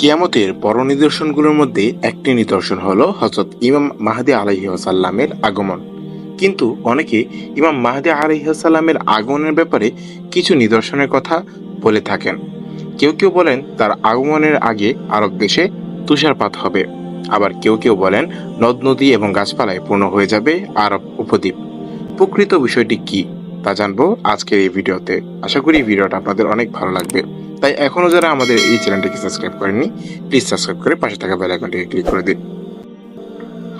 কিয়ামতের বড় নিদর্শনগুলোর মধ্যে একটি নিদর্শন হলো হজরত ইমাম মাহাদি আলহি আসাল্লামের আগমন। কিন্তু অনেকে ইমাম মাহাদি আলহি আসাল্লামের আগমনের ব্যাপারে কিছু নিদর্শনের কথা বলে থাকেন। কেউ কেউ বলেন তার আগমনের আগে আরব দেশে তুষারপাত হবে। আবার কেউ কেউ বলেন নদ, নদী এবং গাছপালায় পূর্ণ হয়ে যাবে আরব উপদ্বীপ। প্রকৃত বিষয়টি কি তা জানব আজকের এই ভিডিওতে। আশা করি ভিডিওটা আপনাদের অনেক ভালো লাগবে। তাই এখনও যারা আমাদের এই চ্যানেলটিকে সাবস্ক্রাইব করেননি প্লিজ সাবস্ক্রাইব করে পাশে থাকা বেল আইকনটিকে ক্লিক করে দিন।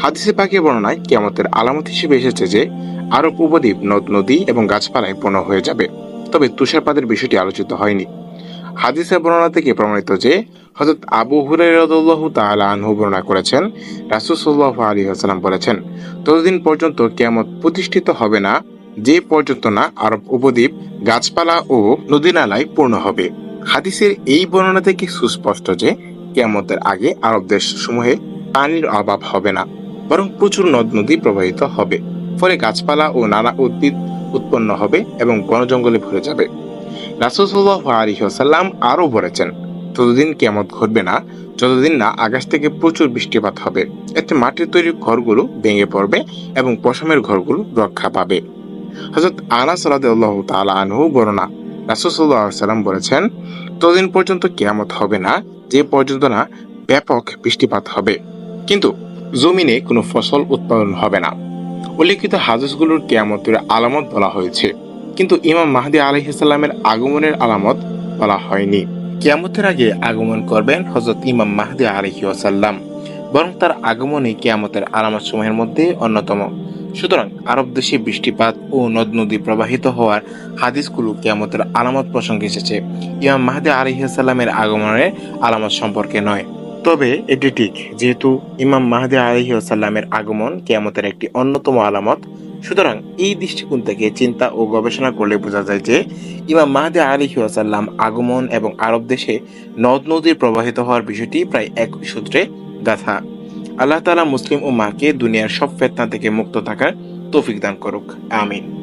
হাদিসে পাকে বর্ণনায় কিয়ামতের আলামত হিসেবে এসেছে যে, আরব উপদ্বীপ নদ, নদী এবং গাছপালায় পূর্ণ হয়ে যাবে, তবে তুষারপাতের বিষয়টি আলোচিত হয়নি। হাদিসের বর্ণনা থেকে প্রমাণিত যে হজরত আবু হুরাইরাদিয়াল্লাহু তাআলা আনহু বর্ণনা করেছেন, রাসূল সাল্লাল্লাহু আলাইহি ওয়াসাল্লাম বলেছেন, ততদিন পর্যন্ত কিয়ামত প্রতিষ্ঠিত হবে না, যে পর্যন্ত না আরব উপদ্বীপ, গাছপালা ও নদী নালায় পূর্ণ হবে। হাদিসের এই বর্ণনা থেকে সুস্পষ্ট যে কিয়ামতের আগে আরব দেশ সমূহে পানির অভাব হবে না, বরং প্রচুর নদ নদী প্রবাহিত হবে। ফলে গাছপালা ও নানা উদ্ভিদ উৎপন্ন হবে এবং বন জঙ্গলে ভরে যাবে। আলিহাসাল্লাম আরও বলেছেন ততদিন কেমত ঘটবে না, যতদিন না আকাশ থেকে প্রচুর বৃষ্টিপাত হবে, এতে মাটির তৈরি ঘরগুলো ভেঙে পড়বে এবং পশমের ঘরগুলো রক্ষা পাবে। হজরত আনাস রাদিয়াল্লাহু তাআলা আনহু বর্ণনা রাসূলুল্লাহ সাল্লাম বলেছেন ততদিন পর্যন্ত কেয়ামত হবে না, যে পর্যন্ত না ব্যাপক বৃষ্টিপাত হবে। কিন্তু জমিনে কোনো ফসল উৎপাদন হবে না। উল্লেখিত হাদিসগুলোর কেয়ামতের আলামত বলা হয়েছে। কিন্তু ইমাম মাহদি আলহিসাল্লামের আগমনের আলামত বলা হয়নি। কেয়ামতের আগে আগমন করবেন হজরত ইমাম মাহদি আলহি ওসাল্লাম বরং তার আগমনই কেয়ামতের আলামত সমূহের মধ্যে অন্যতম। সুতরাং আরব দেশে বৃষ্টিপাত ও নদ নদী প্রবাহিত হওয়ার হাদিসগুলো কেয়ামতের আলামত প্রসঙ্গে এসেছে। ইমাম মাহদি আলহিসাল্লামের আগমনের আলামত সম্পর্কে নয়। তবে এটি ঠিক, যেহেতু ইমাম মাহদি আলহিসাল্লামের আগমন কেয়ামতের একটি অন্যতম আলামত। সুতরাং এই দৃষ্টিকোণ থেকে চিন্তা ও গবেষণা করলে বোঝা যায় যে ইমাম মাহদি আলিহি ওয়াসাল্লাম আগমন এবং আরব দেশে নদ নদীর প্রবাহিত হওয়ার বিষয়টি প্রায় এক সূত্রে গাথা। আল্লাহ তালা মুসলিম ও মাকে দুনিয়ার সব ফেতনা থেকে মুক্ত থাকার তৌফিক দান করুক। আমিন।